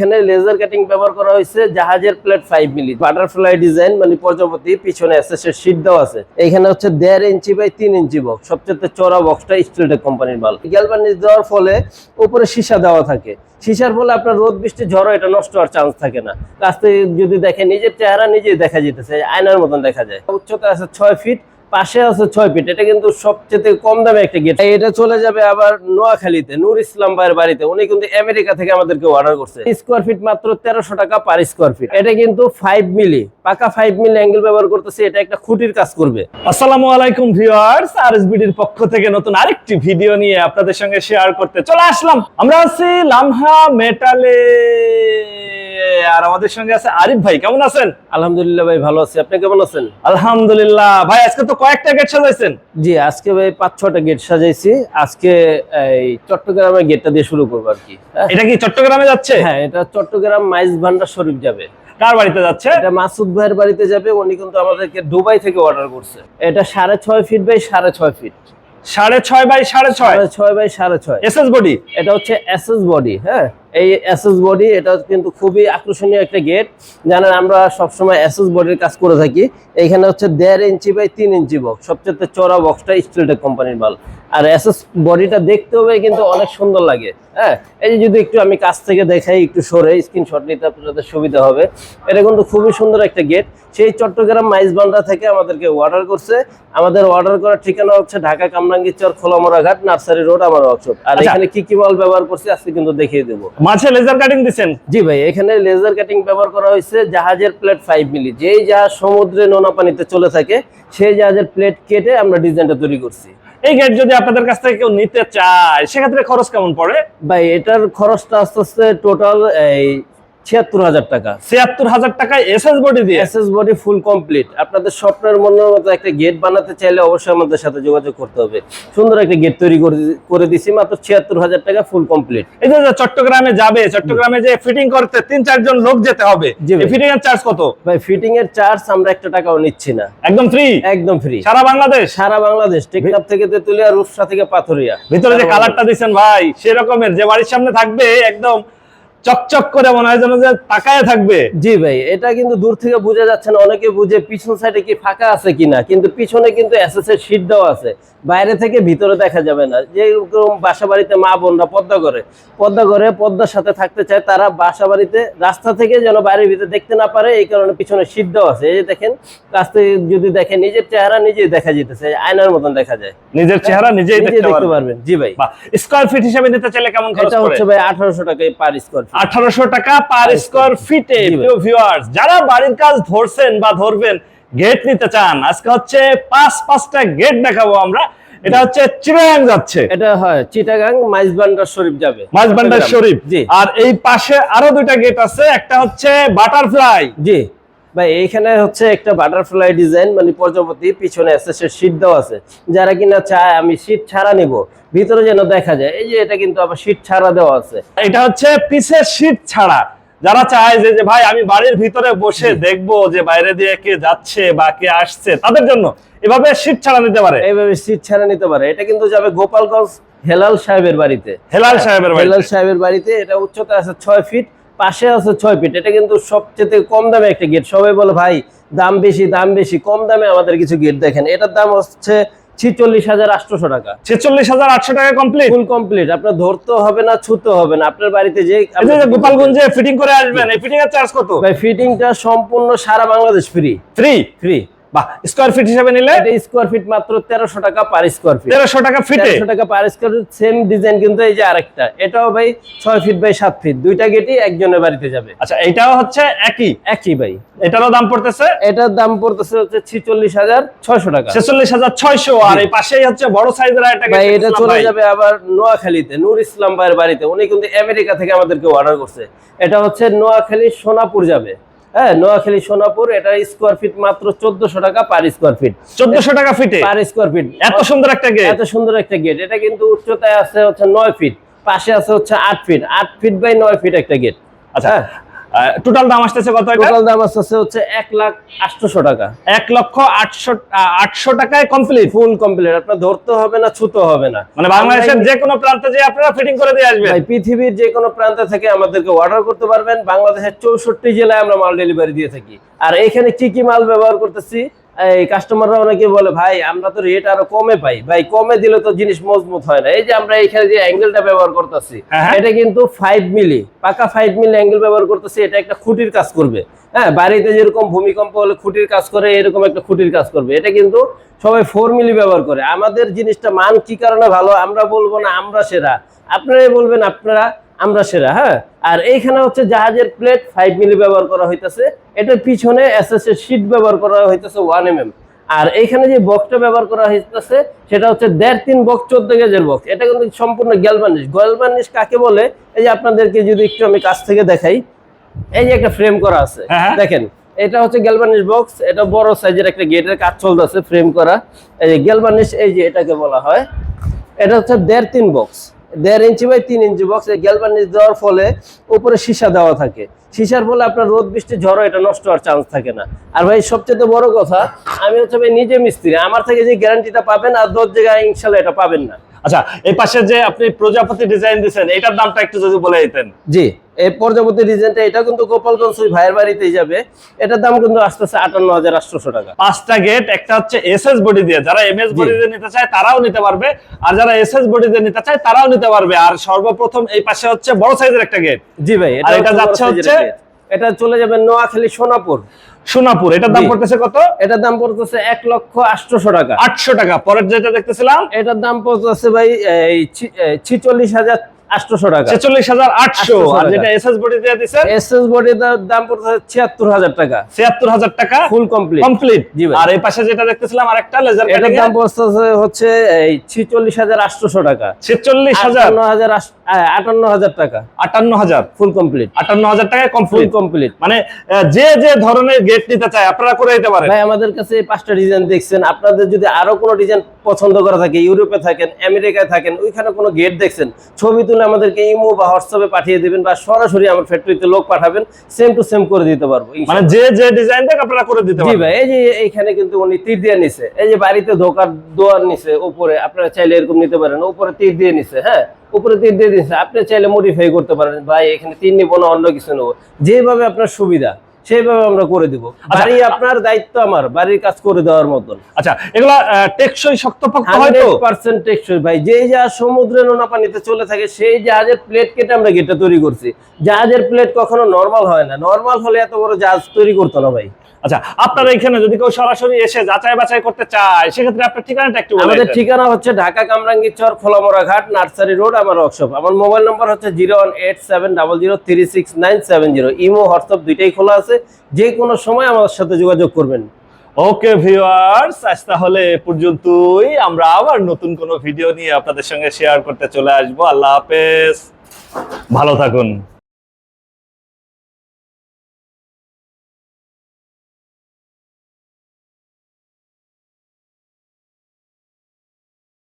এখানে laser cutting ব্যবহার করা হয়েছে, জাহাজের plate five milli butterfly design মানে প্রজাপতি, পিছনে এসএসের শীট দেওয়া আছে। এখানে হচ্ছে দেড় ইঞ্চি বাই তিন ইঞ্চি বক্স সবচেয়ে চড়া বক্সটা স্টিলটেক কোম্পানির মাল। গ্যালভানিজ দেওয়ার ফলে উপরে সীসা দেওয়া থাকে। সীসার ফলে আপনার রোদ, বৃষ্টি, ঝড়ো, এটা নষ্ট হওয়ার চান্স থাকে না। কাছ যদি দেখে নিজের চেহারা নিজেই দেখা যেতেছে, আয়নার মতন দেখা যায়। উচ্চতা আছে ছয় ফিট পাশে আছে ছয় ফিট এটা কিন্তু সবচেয়ে কম দামে একটা গেট এটা চলে যাবে আবার নোয়াখালীতে, নূর ইসলাম ভাইয়ের বাড়িতে। উনি কিন্তু আমেরিকা থেকে আমাদেরকে অর্ডার করছে। স্কোয়ার ফিট মাত্র তেরোশো টাকা পার স্কোয়ার ফিট এটা কিন্তু ফাইভ মিলি পাকা ফাইভ মিলি অ্যাঙ্গেল ব্যবহার করতেছে, এটা একটা খুঁটির কাজ করবে। আসসালামু আলাইকুম ভিউয়ার্স আরএসবিডির পক্ষ থেকে নতুন আরেকটি ভিডিও নিয়ে আপনাদের সঙ্গে শেয়ার করতে চলে আসলাম। আমরা আছি লামহা মেটালে। আর আমাদের সঙ্গে আছে আরিফ ভাই কেমন আছেন? আলহামদুলিল্লাহ ভাই ভালো আছি। আপনি কেমন আছেন? আলহামদুলিল্লাহ। ভাই আজকে তো কয়েকটা গেট সাজাইছেন? জি আজকে ভাই পাঁচ ছটা গেট সাজাইছি। আজকে এই চট্টগ্রামের গেটটা দিয়ে শুরু করব আর কি। হ্যাঁ? এটা কি চট্টগ্রামে যাচ্ছে? হ্যাঁ এটা চট্টগ্রাম মাইজ ভান্ডার শরীফ যাবে। কার বাড়িতে যাচ্ছে? এটা মাসুদ ভাইয়ের বাড়িতে যাবে। উনি কিন্তু আমাদেরকে দুবাই থেকে অর্ডার করছে। এটা সাড়ে ছয় ফিট বাই সাড়ে ছয় ফিট সাড়ে ছয় বাই সাড়ে ছয়? ছয় বাই সাড়ে ছয়। এস এস বডি এটা হচ্ছে এসএস বডি হ্যাঁ? এই এসএস বডি এটা কিন্তু খুবই আকর্ষণীয় একটা গেট জানেন আমরা সবসময় এসএস বডির কাজ করে থাকি। এখানে হচ্ছে দেড় ইঞ্চি বাই তিন ইঞ্চি বক্স সবচেয়ে চড়া বক্সটা স্টিলটেক কোম্পানির মাল আর এসএস বডিটা দেখতে হবে কিন্তু অনেক সুন্দর লাগে হ্যাঁ? এই যে যদি একটু আমি কাছ থেকে দেখাই একটু সরে স্ক্রিনশট নিতে আপনাদের সুবিধা হবে। এটা কিন্তু খুবই সুন্দর একটা গেট। সেই চট্টগ্রাম মাইজবান্ডা থেকে আমাদেরকে অর্ডার করছে। আমাদের অর্ডার করার ঠিকানা হচ্ছে ঢাকা কামরাঙ্গীর চর খোলামোড়া ঘাট নার্সারি রোড আমার ওয়ার্কশপ আর আচ্ছা। এখানে কি কি মাল ব্যবহার করছি আজকে কিন্তু দেখিয়ে দেবো। মাঝে লেজার কাটিং দিচ্ছেন জি ভাই এখানে লেজার কাটিং ব্যবহার করা হয়েছে জাহাজের প্লেট ফাইভ মিলি। যেই জাহাজ সমুদ্রে নোনা পানিতে চলে থাকে সেই জাহাজের প্লেট কেটে আমরা ডিজাইনটা তৈরি করছি। এই গেট যদি আপনাদের কাছ থেকে কেউ নিতে চায় সেক্ষেত্রে খরচ কেমন পড়ে? ভাই এটার খরচটা আস্তে আস্তে টোটাল এই ছিয়াত্তর হাজার টাকা। ছিয়াত্তর হাজার টাকায় এস এস বডি দিয়ে? এসএস বডি ফুল কমপ্লিট আপনাদের স্বপ্নের মনের মতো একটা গেট বানাতে চাইলে অবশ্যই আমাদের সাথে যোগাযোগ করতে হবে। সুন্দর একটা গেট তৈরি করে দিছি মাত্র ছিয়াত্তর হাজার টাকা ফুল কমপ্লিট এই যে যে চট্টগ্রামে যাবে চট্টগ্রামে যে ফিটিং করতে তিন চারজন লোক যেতে হবে ফিটিং এর চার্জ কত? ভাই ফিটিং এর চার্জ আমরা একটা টাকাও নিচ্ছি না। একদম ফ্রি একদম ফ্রি সারা বাংলাদেশ? সারা বাংলাদেশ টেকনাফ থেকে তেতুলিয়া রূপসা থেকে পাথরিয়া। ভিতরে যে কালারটা দিচ্ছেন ভাই সেরকমের যে বাড়ির সামনে থাকবে একদম চকচক করে মনে হয় যেন যে তাকায় থাকবে। জি ভাই এটা কিন্তু দূর থেকে বোঝা যাচ্ছে না। অনেকে বুঝে পিছন সাইডে কি ফাঁকা আছে কিনা কিন্তু পিছনে কিন্তু এসএস এর শীট দেওয়া আছে। বাইরে থেকে ভিতরে দেখা যাবে না। যে এরকম বাসা বাড়িতে মা বোনরা পদ্মা করে পদ্মা করে পদ্মার সাথে থাকতে চায় তারা বাসা বাড়িতে রাস্তা থেকে যেন বাইরের ভিতরে দেখতে না পারে এই কারণে পিছনে শীট দেওয়া আছে। এই যে দেখেন থেকে যদি দেখে নিজের চেহারা নিজেই দেখা যেতেছে আয়নার মতন দেখা যায়। নিজের চেহারা নিজেই দেখতে পারবেন। জি ভাই। স্কোয়ার ফিট হিসেবে নিতে চাইলে কেমন খরচ এটা হচ্ছে ভাই আঠারোশো টাকায় পার স্কোয়ার আঠারোশো টাকা পার স্কোয়ার ফিটে ভিউয়ার্স যারা বাড়ির কাজ ধরছেন বা ধরবেন গেট নিতে চান আজকে হচ্ছে পাঁচ পাঁচটা গেট দেখাবো আমরা। এটা হচ্ছে চিটাগাং যাচ্ছে। এটা হয় চিটাগাং মাইজবান্ডার শরীফ যাবে। মাইজবান্ডার শরীফ। জি। আর এই পাশে আরও দুইটা গেট আছে একটা হচ্ছে বাটারফ্লাই জি। ভাই এইখানে হচ্ছে একটা বাটারফ্লাই ডিজাইন মানে প্রজাপতি পিছনে আছে সে শীট দেওয়া আছে। যারা কিনা চায় আমি শীট ছাড়া নিব। ভিতরে যেন দেখা যায় এই যে এটা কিন্তু আবার শীট ছাড়া দেওয়া আছে। এটা হচ্ছে পিসের শীট ছাড়া। যারা চায় যে যে ভাই আমি বাড়ির ভিতরে বসে দেখব যে বাইরে দিয়ে কে যাচ্ছে বা কে আসছে তাদের জন্য এভাবে শীট ছাড়া নিতে পারে। এইভাবে শীট ছাড়া নিতে পারে। এটা কিন্তু যাবে গোপালগঞ্জ হেলাল সাহেবের বাড়িতে। হেলাল সাহেবের হেলাল সাহেবের বাড়িতে এটা উচ্চতা আছে ছয় ফিট পাশে আছে ছয় ফিট এটা কিন্তু সবচেয়ে কম দামে একটা গেট। সবাই বলে ভাই দাম বেশি দাম বেশি কম দামে আমাদের কিছু গেট দেখেন। এটার দাম হচ্ছে ছিচল্লিশ হাজার আটশোশো টাকা। ছেচল্লিশ হাজার আটশো টাকা কমপ্লিট ফুল কমপ্লিট আপনার ধরতে হবে না ছুতে হবে না। আপনার বাড়িতে যে গোপালগঞ্জে ফিটিং করে আসবেন এই ফিটিং এর চার্জ কত? ভাই ফিটিংটা সম্পূর্ণ সারা বাংলাদেশ ফ্রি ফ্রি ফ্রি বাহ স্কোয়ার ফিট হিসেবে নিলে? এটা স্কোয়ার ফিট মাত্র তেরোশো টাকা পার স্কোয়ার ফিট তেরোশো টাকা ফিটে তেরোশো টাকা per square feet same design কিন্তু এই যে আরেকটা। এটাও ভাই ছয় ফিট বাই সাত ফিট দুইটা গেটই একজনের বাড়িতে যাবে। আচ্ছা এটাও হচ্ছে একই? একই ভাই। এটারও দাম পড়তেছে? এটার দাম হচ্ছে টাকা। আর এই পাশেই হচ্ছে বড় সাইজের একটা ভাই এটা চলে যাবে আবার নোয়াখালীতে নূর ইসলাম ভাইয়ের বাড়িতে। উনি কিন্তু আমেরিকা থেকে আমাদেরকে অর্ডার করছে। এটা হচ্ছে নোয়াখালী সোনাপুর যাবে। হ্যাঁ নোয়াখালী সোনাপুর এটা স্কোয়ার ফিট মাত্র চোদ্দশো টাকা পার স্কোয়ার ফিট চোদ্দশো টাকা ফিটে পার স্কোয়ার ফিট এত সুন্দর একটা গেট এত সুন্দর একটা গেট এটা কিন্তু উচ্চতায় আছে হচ্ছে নয় ফিট পাশে আছে হচ্ছে আট ফিট আট ফিট বাই নয় ফিট একটা গেট আচ্ছা হ্যাঁ। টোটাল দাম আসতেছে কত টোটাল দাম আসতেছে হচ্ছে এক লাখ আটশোশো টাকা। এক লক্ষ আটশো আটশো টাকায় কমপ্লিট ফুল কমপ্লিট আপনার ধরতে হবে না ছুতে হবে না। মানে বাংলাদেশের যে কোনো প্রান্তে যে আপনারা ফিটিং করে দিয়ে আসবেন। ভাই পৃথিবীর যে কোনো প্রান্ত থেকে আমাদেরকে অর্ডার করতে পারবেন। বাংলাদেশের চৌষট্টি জেলায় আমরা মাল ডেলিভারি দিয়ে থাকি। আর এখানে কি কি মাল ব্যবহার করতেছি? এই কাস্টমাররা অনেকে বলে ভাই আমরা তো রেট আরও কমে পাই। ভাই কমে দিলে তো জিনিস মজবুত হয় না। এই যে আমরা এখানে যে অ্যাঙ্গেলটা ব্যবহার করতেছি হ্যাঁ, হ্যাঁ। এটা কিন্তু ফাইভ মিলি পাকা ফাইভ মিলি অ্যাঙ্গেল ব্যবহার করতেছি এটা একটা খুঁটির কাজ করবে। হ্যাঁ বাড়িতে যেরকম ভূমিকম্প হলে খুঁটির কাজ করে এরকম একটা খুঁটির কাজ করবে। এটা কিন্তু সবাই ফোর মিলি ব্যবহার করে। আমাদের জিনিসটা মান কি কারণে ভালো আমরা বলব না আমরা সেরা। আপনারাই বলবেন আপনারা আমরা সেরা। হ্যাঁ? আর এইখানে হচ্ছে জাহাজের প্লেট ফাইভ মিলি ব্যবহার করা হইতেছে। এটার পিছনে এসএস এর শীট ব্যবহার করা হইতেছে ওয়ান এম এম আর এইখানে যে বক্সটা ব্যবহার করা হইতেছে সেটা হচ্ছে দেড় তিন বক্স চোদ্দ গেজের বক্স এটা কিন্তু সম্পূর্ণ গ্যালবানিশ গ্যালবানিশ কাকে বলে? এই যে আপনাদেরকে যদি একটু আমি কাছ থেকে দেখাই। এই যে একটা ফ্রেম করা আছে। হ্যাঁ, হ্যাঁ। দেখেন এটা হচ্ছে গ্যালবানিশ বক্স এটা বড় সাইজের একটা গেটের কাজ চলতেছে ফ্রেম করা। এই যে গ্যালবানিশ এই যে এটাকে বলা হয়। এটা হচ্ছে দেড় তিন বক্স দেড় ইঞ্চি বাই তিন ইঞ্চি বক্সে এই গ্যালবানিশ দেওয়ার ফলে উপরে সীসা দেওয়া থাকে। সীসার ফলে আপনার রোদ, বৃষ্টি ঝড়ো এটা নষ্ট হওয়ার চান্স থাকে না। আর ভাই, সবচেয়ে বড় কথা, আমি হচ্ছে ভাই নিজে মিস্ত্রি। আমার থেকে যে গ্যারান্টিটা পাবেন আর দশ জায়গায় ইনশাল্লাহ এটা পাবেন না। আচ্ছা এই পাশে যে আপনি প্রজাপতি ডিজাইন দিয়েছেন এটার দামটা একটু যদি বলে দিতেন। জি এই পর্যাবর্তী ডিজাইনটা এটা কিন্তু গোপালগঞ্জ ওই ভাইয়ের বাড়িতেই যাবে। এটার দাম কিন্তু আসতেছে আটান্ন হাজার আটশোশো টাকা। পাঁচটা গেট একটা হচ্ছে এস এস বডি দিয়ে। যারা এম এস বডি দিয়ে নিতে চায় তারাও নিতে পারবে। আর যারা এস এস বডি দিয়ে নিতে চায় তারাও নিতে পারবে। আর সর্বপ্রথম এই পাশে হচ্ছে বড় সাইজের একটা গেট জি ভাই এটা যাচ্ছে হচ্ছে? এটা চলে যাবে নোয়াখালী সোনাপুর। সোনাপুর এটার দাম পড়তেছে কত? এটার দাম পড়তেছে এক লক্ষ আটশোশো টাকা। আটশো টাকা পরের যেটা দেখতেছিলাম? এটার দাম পড়তেছে ভাই এই ছিচল্লিশ হাজার টাকা। ছেচল্লিশ হাজার আটশো আর টাকা। যেটা এসএস বডি দিয়ে দিচ্ছেন বডির দাম পড়তেছে ছিয়াত্তর হাজার টাকা। ছিয়াত্তর হাজার টাকা? ফুল কমপ্লিট কমপ্লিট জি আর এই পাশে যেটা দেখতেছিলাম আরেকটা লেজার এটার দাম পড়তেছে হচ্ছে এই ছিচল্লিশ হাজার আটশোশো টাকা। ছেচল্লিশ হাজার। হাজার আটান্ন হাজার টাকা। আটান্ন হাজার। ফুল কমপ্লিট আটান্ন হাজার টাকায় ফুল কমপ্লিট কমপ্লিট মানে যে যে ধরনের গেট নিতে চায় আপনারা করে দিতে পারেন। ভাই আমাদের কাছে পাঁচটা ডিজাইন দেখছেন। আপনাদের যদি আরও কোনো ডিজাইন পছন্দ করা থাকে ইউরোপে থাকেন আমেরিকায় থাকেন ওইখানে কোনো গেট দেখছেন ছবি তুলে আমাদেরকে ইমো বা হোয়াটসঅ্যাপে পাঠিয়ে দিবেন বা সরাসরি আমার ফ্যাক্টরিতে লোক পাঠাবেন সেম টু সেম করে দিতে পারব মানে যে যে ডিজাইন দেখ আপনারা করে দিতে জি ভাই এই যে এইখানে কিন্তু উনি তীর দিয়ে নিছে। এই যে বাড়িতে ধোকার দোয়ার নিছে উপরে। আপনারা চাইলে এরকম নিতে পারেন উপরে তীর দিয়ে নিছে হ্যাঁ? উপরে তীর দিয়ে দিছে আপনি চাইলে মডিফাই করতে পারেন ভাই এখানে তীর নিবো না অন্য কিছু নেব। যেভাবে আপনার সুবিধা সেইভাবে আমরা করে দিব। বাড়ি আপনার দায়িত্ব আমার বাড়ির কাজ করে দেওয়ার মতন। আচ্ছা এগুলা টেকসই শক্তপোক্ত হয়তো হান্ড্রেড পার্সেন্ট টেকসই। ভাই যেই জাহাজ সমুদ্রে নোনা পানিতে চলে থাকে সেই জাহাজের প্লেট কেটে আমরা গেটটা তৈরি করছি। জাহাজের প্লেট কখনো নর্মাল হয় না। নর্মাল হলে এত বড় জাহাজ তৈরি করতো না ভাই। আচ্ছা আপনারা এখানে যদি কেউ সরাসরি এসে যাচাই বাছাই করতে চায় সেক্ষেত্রে আপনার ঠিকানাটা একটু আমাদের ঠিকানা হচ্ছে ঢাকা কামরাঙ্গি চর খোলামোড়া ঘাট নার্সারি রোড আমার ওয়ার্কশপ আমার মোবাইল নম্বর হচ্ছে zero one eight seven double zero three six nine seven zero. Imo WhatsApp দুইটাই খোলা আছে। যে কোনো সময় আমাদের সাথে যোগাযোগ করবেন। ওকে ভিউয়ার্স আজ তাহলে এ পর্যন্তই। আমরা আবার নতুন কোনো ভিডিও নিয়ে আপনাদের সঙ্গে শেয়ার করতে চলে আসব। আল্লাহ হাফেজ। ভালো থাকুন।